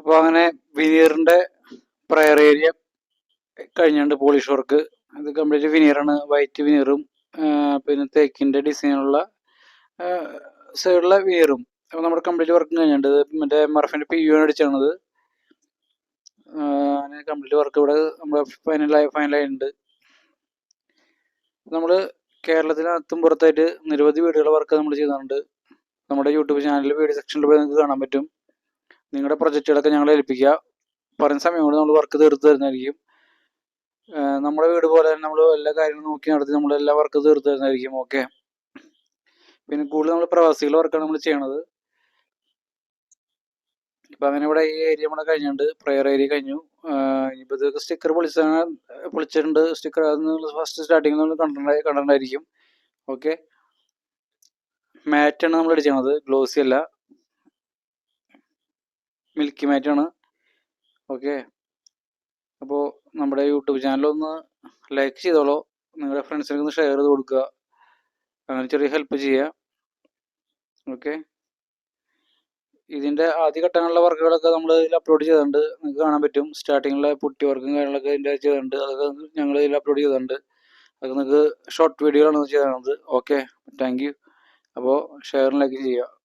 അപ്പോൾ അങ്ങനെ വിനീറിന്റെ പ്രയർ ഏരിയ കഴിഞ്ഞുണ്ട് പോളിഷ് വർക്ക് ഇത് കംപ്ലീറ്റ് വിനീറാണ് വൈറ്റ് വിനീറും പിന്നെ തേക്കിന്റെ ഡിസൈനുള്ള സൈഡിലെ വിനീറും അപ്പോൾ നമ്മുടെ കംപ്ലീറ്റ് വർക്കും കഴിഞ്ഞിട്ടുണ്ട്. മറ്റേ മർഫിന്റെ പി യു അടിച്ചാണത് കംപ്ലീറ്റ് വർക്ക് ഇവിടെ നമ്മുടെ ഫൈനലായി ഫൈനലായിട്ടുണ്ട് നമ്മൾ കേരളത്തിനകത്തും പുറത്തായിട്ട് നിരവധി വീടുകളുടെ വർക്ക് നമ്മൾ ചെയ്യുന്നുണ്ട് നമ്മുടെ യൂട്യൂബ് ചാനലിൽ വീഡിയോ സെക്ഷനിൽ പോയി നിങ്ങൾക്ക് കാണാൻ പറ്റും. നിങ്ങളുടെ പ്രൊജക്റ്റുകളൊക്കെ ഞങ്ങളെ ഏൽപ്പിക്കുക. പറഞ്ഞ സമയം കൊണ്ട് നമ്മൾ വർക്ക് തീർത്ത് തരുന്നതായിരിക്കും. നമ്മുടെ വീട് പോലെ തന്നെ നമ്മൾ എല്ലാ കാര്യങ്ങളും നോക്കി നടത്തി നമ്മൾ എല്ലാ വർക്ക് തീർത്ത് തരുന്നതായിരിക്കും. ഓക്കെ പിന്നെ കൂടുതൽ നമ്മൾ പ്രവാസികളുടെ വർക്കാണ് നമ്മൾ ചെയ്യണത്. ഇപ്പം അങ്ങനെ ഇവിടെ ഈ ഏരിയ നമ്മുടെ കഴിഞ്ഞിട്ടുണ്ട്. പ്രയർ ഏരിയ കഴിഞ്ഞു. ഇനിയിപ്പോൾ ഇതൊക്കെ സ്റ്റിക്കർ പൊളിച്ചാണ് പൊളിച്ചിട്ടുണ്ട്. സ്റ്റിക്കർ അത് ഫസ്റ്റ് സ്റ്റാർട്ടിങ്ങിൽ നമ്മൾ കണ്ടിട്ടുണ്ടായി കണ്ടിട്ടുണ്ടായിരിക്കും ഓക്കെ മാറ്റാണ് നമ്മൾ അടിച്ചത് ഗ്ലോസി അല്ല. മിൽക്കി ആണ് ഓക്കെ. അപ്പോൾ നമ്മുടെ യൂട്യൂബ് ചാനൽ ഒന്ന് ലൈക്ക് ചെയ്തോളൂ. നിങ്ങളുടെ ഫ്രണ്ട്സിനൊക്കെ ഒന്ന് ഷെയർ ചെയ്ത് കൊടുക്കുക. അങ്ങനെ ചെറിയ ഹെൽപ്പ് ചെയ്യുക ഓക്കെ. ഇതിന്റെ ആദ്യ ഘട്ടങ്ങളിലെ വർക്കുകളൊക്കെ നമ്മൾ ഇതിൽ അപ്ലോഡ് ചെയ്തിട്ടുണ്ട്. നിങ്ങൾക്ക് കാണാൻ പറ്റും. സ്റ്റാർട്ടിങ്ങിലെ പുട്ടി വർക്കും കാര്യങ്ങളൊക്കെ ഇതിന്റെ ചെയ്തിട്ടുണ്ട്. അതൊക്കെ ഞങ്ങൾ ഇതിൽ അപ്ലോഡ് ചെയ്തിട്ടുണ്ട്. അതൊക്കെ നിങ്ങൾക്ക് ഷോർട്ട് വീഡിയോകളാണ് ചെയ്തത് ഓക്കെ. താങ്ക് യു അപ്പോൾ ഷെയറിലേക്ക് ചെയ്യുക.